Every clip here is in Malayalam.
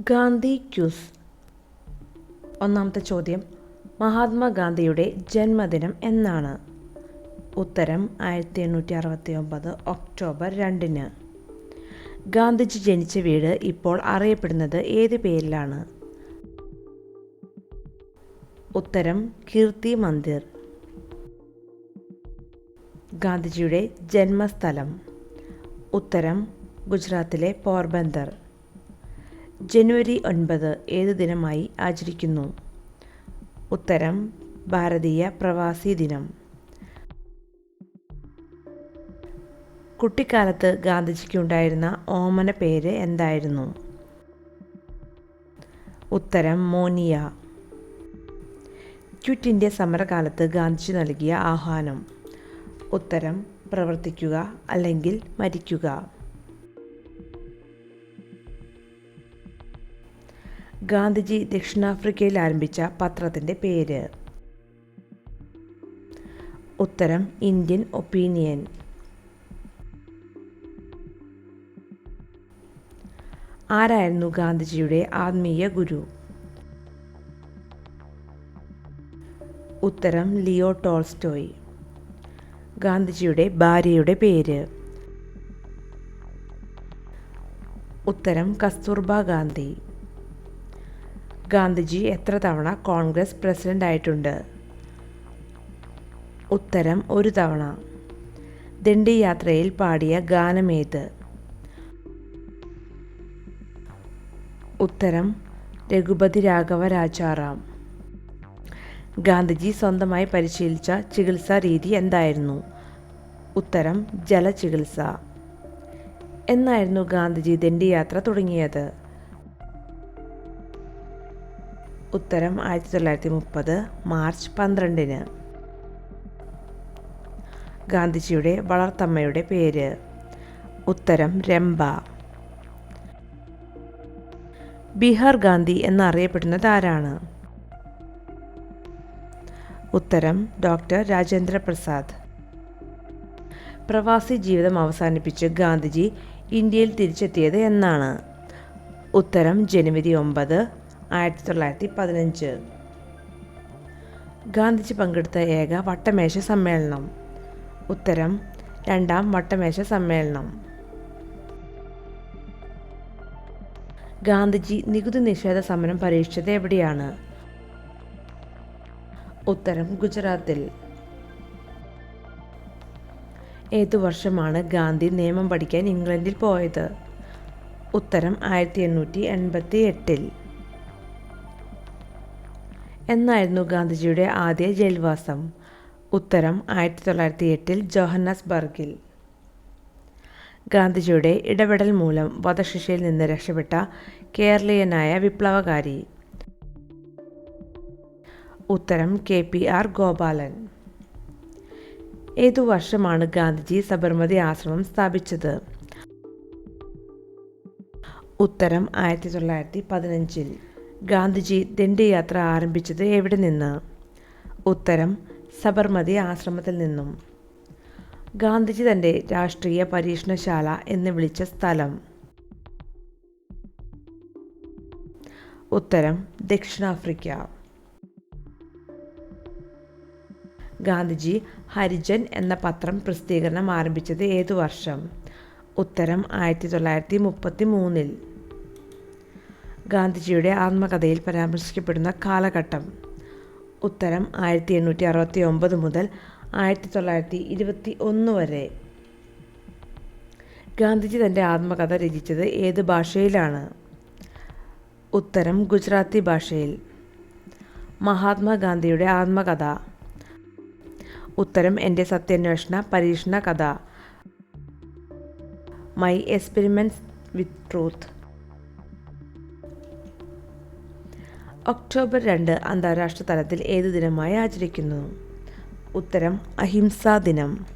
ഗാന്ധി ക്യൂസ് ഒന്നാമത്തെ ചോദ്യം. മഹാത്മാഗാന്ധിയുടെ ജന്മദിനം എന്നാണ്. ഉത്തരം ആയിരത്തി എണ്ണൂറ്റി അറുപത്തി ഒമ്പത് ഒക്ടോബർ രണ്ടിന്. ഗാന്ധിജി ജനിച്ച വീട് ഇപ്പോൾ അറിയപ്പെടുന്നത് ഏത് പേരിലാണ്? ഉത്തരം കീർത്തി മന്ദിർ. ഗാന്ധിജിയുടെ ജന്മസ്ഥലം. ഉത്തരം ഗുജറാത്തിലെ പോർബന്ദർ. ജനുവരി ഒൻപത് ഏത് ദിനമായി ആചരിക്കുന്നു? ഉത്തരം ഭാരതീയ പ്രവാസി ദിനം. കുട്ടിക്കാലത്ത് ഗാന്ധിജിക്ക് ഉണ്ടായിരുന്ന ഓമന പേര് എന്തായിരുന്നു? ഉത്തരം മോനിയ. ക്വിറ്റ് ഇന്ത്യ സമരകാലത്ത് ഗാന്ധിജി നൽകിയ ആഹ്വാനം. ഉത്തരം പ്രവർത്തിക്കുക അല്ലെങ്കിൽ മരിക്കുക. ഗാന്ധിജി ദക്ഷിണാഫ്രിക്കയിൽ ആരംഭിച്ച പത്രത്തിന്റെ പേര്. ഉത്തരം ഇന്ത്യൻ ഒപ്പീനിയൻ. ആരായിരുന്നു ഗാന്ധിജിയുടെ ആത്മീയ ഗുരു? ഉത്തരം ലിയോ ടോൾസ്റ്റോയ്. ഗാന്ധിജിയുടെ ഭാര്യയുടെ പേര്. ഉത്തരം കസ്തൂർബ ഗാന്ധി. ഗാന്ധിജി എത്ര തവണ കോൺഗ്രസ് പ്രസിഡന്റ് ആയിട്ടുണ്ട്? ഉത്തരം ഒരു തവണ. ദണ്ഡി യാത്രയിൽ പാടിയ ഗാനമേത് ഉത്തരം രഘുപതി രാഘവ രാജാറാം. ഗാന്ധിജി സ്വന്തമായി പരിശീലിച്ച ചികിത്സാ രീതി എന്തായിരുന്നു? ഉത്തരം ജലചികിത്സ. എന്നായിരുന്നു ഗാന്ധിജി ദണ്ഡി യാത്ര തുടങ്ങിയത്. ഉത്തരം ആയിരത്തി തൊള്ളായിരത്തി മുപ്പത് മാർച്ച് പന്ത്രണ്ടിന്. ഗാന്ധിജിയുടെ വളർത്തമ്മയുടെ പേര്. ഉത്തരം രംഭ. ബീഹാർ ഗാന്ധി എന്നറിയപ്പെടുന്നത് ആരാണ്? ഉത്തരം ഡോക്ടർ രാജേന്ദ്ര പ്രസാദ്. പ്രവാസി ജീവിതം അവസാനിപ്പിച്ച് ഗാന്ധിജി ഇന്ത്യയിൽ തിരിച്ചെത്തിയത് എന്നാണ്. ഉത്തരം ജനുവരി ഒമ്പത് ആയിരത്തി തൊള്ളായിരത്തി പതിനഞ്ച് ഗാന്ധിജി പങ്കെടുത്ത ഏക വട്ടമേശ സമ്മേളനം. ഉത്തരം രണ്ടാം വട്ടമേശ സമ്മേളനം. ഗാന്ധിജി നികുതി നിഷേധ സമരം പരീക്ഷിച്ചത് എവിടെയാണ്? ഉത്തരം ഗുജറാത്തിൽ. ഏതു വർഷമാണ് ഗാന്ധി നിയമം പഠിക്കാൻ ഇംഗ്ലണ്ടിൽ പോയത്? ഉത്തരം ആയിരത്തി എണ്ണൂറ്റി എൺപത്തി എട്ടിൽ എന്നായിരുന്നു ഗാന്ധിജിയുടെ ആദ്യ ജയിൽവാസം. ഉത്തരം ആയിരത്തി തൊള്ളായിരത്തി എട്ടിൽ ജോഹന്നസ്ബർഗിൽ. ഗാന്ധിജിയുടെ ഇടപെടൽ മൂലം വധശിക്ഷയിൽ നിന്ന് രക്ഷപ്പെട്ട കേരളീയനായ വിപ്ലവകാരി. ഉത്തരം കെ പി ആർ ഗോപാലൻ. ഏതു വർഷമാണ് ഗാന്ധിജി സബർമതി ആശ്രമം സ്ഥാപിച്ചത്? ഉത്തരം ആയിരത്തി തൊള്ളായിരത്തി പതിനഞ്ചിൽ ഗാന്ധിജി ദണ്ഡിയാത്ര ആരംഭിച്ചത് എവിടെ നിന്ന്? ഉത്തരം സബർമതി ആശ്രമത്തിൽ നിന്നും. ഗാന്ധിജി തന്റെ രാഷ്ട്രീയ പരീക്ഷണശാല എന്ന് വിളിച്ച സ്ഥലം. ഉത്തരം ദക്ഷിണാഫ്രിക്ക. ഗാന്ധിജി ഹരിജൻ എന്ന പത്രം പ്രസിദ്ധീകരണം ആരംഭിച്ചത് ഏതു വർഷം? ഉത്തരം ആയിരത്തി തൊള്ളായിരത്തി മുപ്പത്തി മൂന്നിൽ. ഗാന്ധിജിയുടെ ആത്മകഥയിൽ പരാമർശിക്കപ്പെടുന്ന കാലഘട്ടം. ഉത്തരം ആയിരത്തി എണ്ണൂറ്റി അറുപത്തി ഒമ്പത് മുതൽ ആയിരത്തി തൊള്ളായിരത്തി ഇരുപത്തി ഒന്ന് വരെ. ഗാന്ധിജി തന്റെ ആത്മകഥ രചിച്ചത് ഏത് ഭാഷയിലാണ്? ഉത്തരം ഗുജറാത്തി ഭാഷയിൽ. മഹാത്മാഗാന്ധിയുടെ ആത്മകഥ. ഉത്തരം എന്റെ സത്യാന്വേഷണ പരീക്ഷണ കഥ. My experiments with truth October രണ്ട് അന്താരാഷ്ട്ര തലത്തിൽ ഏത് ദിനമായി ആചരിക്കുന്നു? ഉത്തരം അഹിംസാ ദിനം.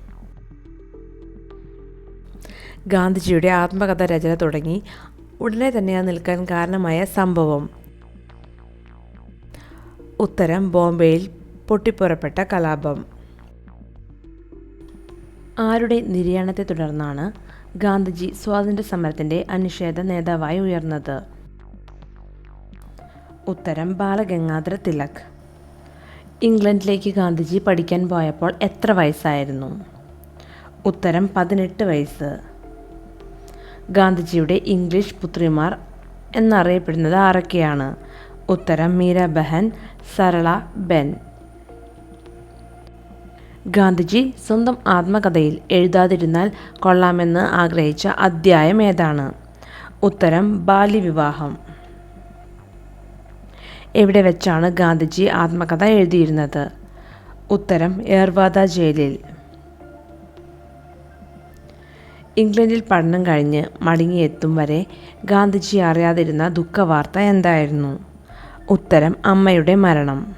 ഗാന്ധിജിയുടെ ആത്മകഥ രചന തുടങ്ങി. ഉടനെ തന്നെ അത് നിൽക്കാൻ കാരണമായ സംഭവം. ഉത്തരം ബോംബെയിൽ പൊട്ടിപ്പുറപ്പെട്ട കലാപം. ആരുടെ നിര്യാണത്തെ തുടർന്നാണ് ഗാന്ധിജി സ്വാതന്ത്ര്യ സമരത്തിന്റെ അനിഷേധ നേതാവായി ഉയർന്നത്? ഉത്തരം ബാലഗംഗാധര തിലക്. ഇംഗ്ലണ്ടിലേക്ക് ഗാന്ധിജി പഠിക്കാൻ പോയപ്പോൾ എത്ര വയസ്സായിരുന്നു? ഉത്തരം പതിനെട്ട് വയസ്സ്. ഗാന്ധിജിയുടെ ഇംഗ്ലീഷ് പുത്രിമാർ എന്നറിയപ്പെടുന്നത് ആരൊക്കെയാണ്? ഉത്തരം മീര ബഹൻ സരള ബെൻ. ഗാന്ധിജി സ്വന്തം ആത്മകഥയിൽ എഴുതാതിരുന്നാൽ കൊള്ളാമെന്ന് ആഗ്രഹിച്ച അധ്യായം ഏതാണ്? ഉത്തരം ബാല്യവിവാഹം. എവിടെ വെച്ചാണ് ഗാന്ധിജി ആത്മകഥ എഴുതിയിരുന്നത്? ഉത്തരം ഏർവാദ ജയിലിൽ. ഇംഗ്ലണ്ടിൽ പഠനം കഴിഞ്ഞ് മടങ്ങിയെത്തും വരെ ഗാന്ധിജി അറിയാതിരുന്ന ദുഃഖവാർത്ത എന്തായിരുന്നു? ഉത്തരം അമ്മയുടെ മരണം.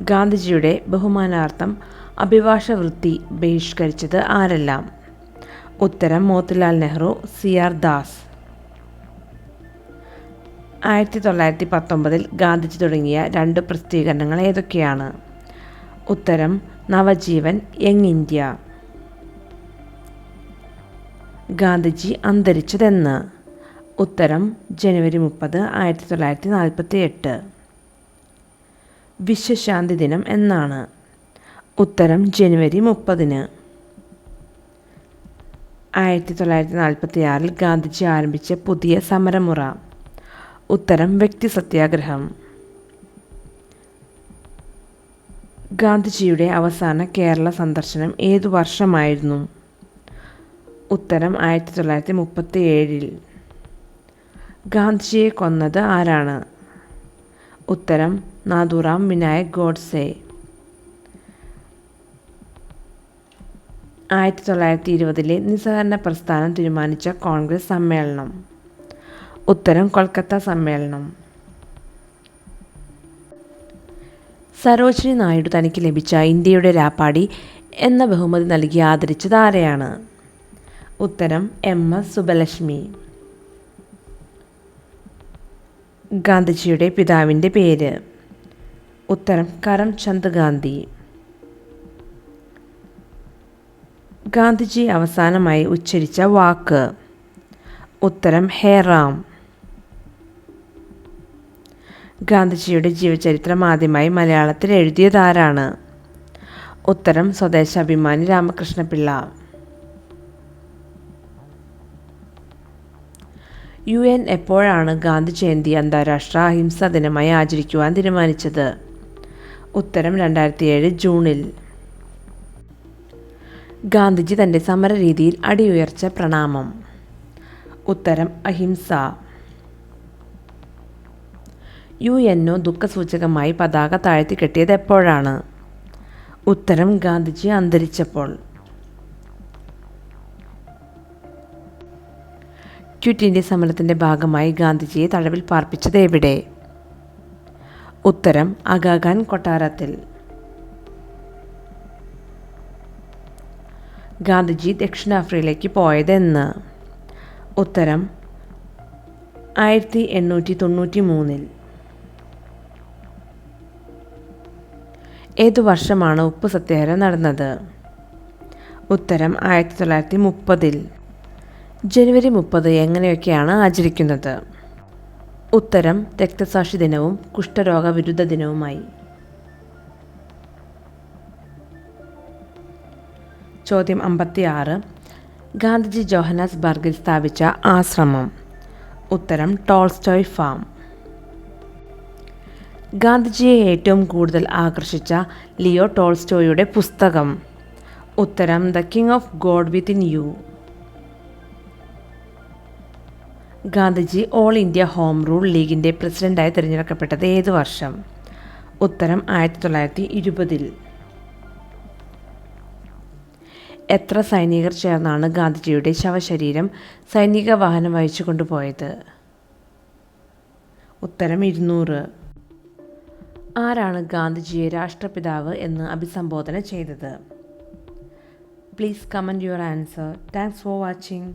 ഗാന്ധിജിയുടെ ബഹുമാനാർത്ഥം അഭിഭാഷ വൃത്തി ബഹിഷ്കരിച്ചത് ആരെല്ലാം? ഉത്തരം മോത്തിലാൽ നെഹ്റു സി ആർ ദാസ്. ആയിരത്തി തൊള്ളായിരത്തി പത്തൊമ്പതിൽ ഗാന്ധിജി തുടങ്ങിയ രണ്ട് പ്രസിദ്ധീകരണങ്ങൾ ഏതൊക്കെയാണ്? ഉത്തരം നവജീവൻ യങ് ഇന്ത്യ. ഗാന്ധിജി അന്തരിച്ചതെന്ന്. ഉത്തരം ജനുവരി മുപ്പത് ആയിരത്തി തൊള്ളായിരത്തി നാൽപ്പത്തി എട്ട് വിശ്വശാന്തി ദിനം എന്നാണ്. ഉത്തരം ജനുവരി മുപ്പതിന്. ആയിരത്തി തൊള്ളായിരത്തി നാൽപ്പത്തി ആറിൽ ഗാന്ധിജി ആരംഭിച്ച പുതിയ സമരമുറ. ഉത്തരം വ്യക്തി സത്യാഗ്രഹം. ഗാന്ധിജിയുടെ അവസാന കേരള സന്ദർശനം ഏതു വർഷമായിരുന്നു? ഉത്തരം ആയിരത്തി തൊള്ളായിരത്തി മുപ്പത്തി ഏഴിൽ ഗാന്ധിജിയെ കൊന്നത് ആരാണ്? ഉത്തരം നാദുറാം വിനായക് ഗോഡ്സെ. ആയിരത്തി തൊള്ളായിരത്തി ഇരുപതിലെ നിസ്സഹകരണ പ്രസ്ഥാനം തീരുമാനിച്ച കോൺഗ്രസ് സമ്മേളനം. ഉത്തരം കൊൽക്കത്ത സമ്മേളനം. സരോജിനി നായിഡു തനിക്ക് ലഭിച്ച ഇന്ത്യയുടെ രാപ്പാടി എന്ന ബഹുമതി നൽകി ആദരിച്ചത് ആരെയാണ്? ഉത്തരം എം എസ് സുബലക്ഷ്മി. ഗാന്ധിജിയുടെ പിതാവിന്റെ പേര്. ഉത്തരം കരംചന്ദ് ഗാന്ധി. ഗാന്ധിജി അവസാനമായി ഉച്ചരിച്ച വാക്ക്. ഉത്തരം ഹേ റാം ഗാന്ധിജിയുടെ ജീവചരിത്രം ആദ്യമായി മലയാളത്തിൽ എഴുതിയതാരാണ്? ഉത്തരം സ്വദേശാഭിമാനി രാമകൃഷ്ണപിള്ള. യു എൻ എപ്പോഴാണ് ഗാന്ധി ജയന്തി അന്താരാഷ്ട്ര അഹിംസാ ദിനമായി ആചരിക്കുവാൻ തീരുമാനിച്ചത്? ഉത്തരം രണ്ടായിരത്തി ഏഴ് ജൂണിൽ. ഗാന്ധിജി തന്റെ സമരരീതിയിൽ അടിയുയർച്ച പ്രണാമം. ഉത്തരം അഹിംസ. യു എൻ ഒ ദുഃഖസൂചകമായി പതാക താഴ്ത്തി കെട്ടിയത് എപ്പോഴാണ്? ഉത്തരം ഗാന്ധിജി അന്തരിച്ചപ്പോൾ. ക്വിറ്റ് ഇന്ത്യ സമരത്തിന്റെ ഭാഗമായി ഗാന്ധിജിയെ തടവിൽ പാർപ്പിച്ചത് എവിടെ? ഉത്തരം അഗാഖാൻ കൊട്ടാരത്തിൽ. ഗാന്ധിജി ദക്ഷിണാഫ്രിക്കയിലേക്ക് പോയത് എന്ന് ഉത്തരം ആയിരത്തി എണ്ണൂറ്റി തൊണ്ണൂറ്റി മൂന്നിൽ ഏതു വർഷമാണ് ഉപ്പ് സത്യാഗ്രഹം നടന്നത്? ഉത്തരം ആയിരത്തി തൊള്ളായിരത്തി മുപ്പതിൽ ജനുവരി മുപ്പത് എങ്ങനെയൊക്കെയാണ് ആചരിക്കുന്നത്? ഉത്തരം രക്തസാക്ഷി ദിനവും കുഷ്ഠരോഗ വിരുദ്ധ ദിനവുമായി. ചോദ്യം അമ്പത്തി ആറ് ഗാന്ധിജി ജോഹനാസ്ബർഗിൽ സ്ഥാപിച്ച ആശ്രമം. ഉത്തരം ടോൾസ്റ്റോയ് ഫാം. ഗാന്ധിജിയെ ഏറ്റവും കൂടുതൽ ആകർഷിച്ച ലിയോ ടോൾസ്റ്റോയുടെ പുസ്തകം. ഉത്തരം the king of God within you. Gandhiji all India home rule ലീഗിന്റെ പ്രസിഡന്റായി തിരഞ്ഞെടുക്കപ്പെട്ടത് ഏത് വർഷം? ഉത്തരം ആയിരത്തി തൊള്ളായിരത്തി ഇരുപതിൽ എത്ര സൈനികർ ചേർന്നാണ് ഗാന്ധിജിയുടെ ശവശരീരം സൈനിക വാഹനം വഹിച്ചു കൊണ്ടുപോയത് ഉത്തരം ഇരുന്നൂറ്. ആരാണ് ഗാന്ധിജിയെ രാഷ്ട്രപിതാവ് എന്ന് അഭിസംബോധന ചെയ്തത്? Please comment your answer thanks for watching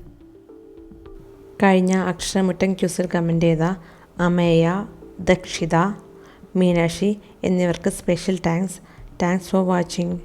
കഴിഞ്ഞ അക്ഷരമുറ്റൻ ക്യൂസിൽ കമന്റ് ചെയ്ത അമേയ ദക്ഷിത മീനാക്ഷി എന്നിവർക്ക് special thanks thanks for watching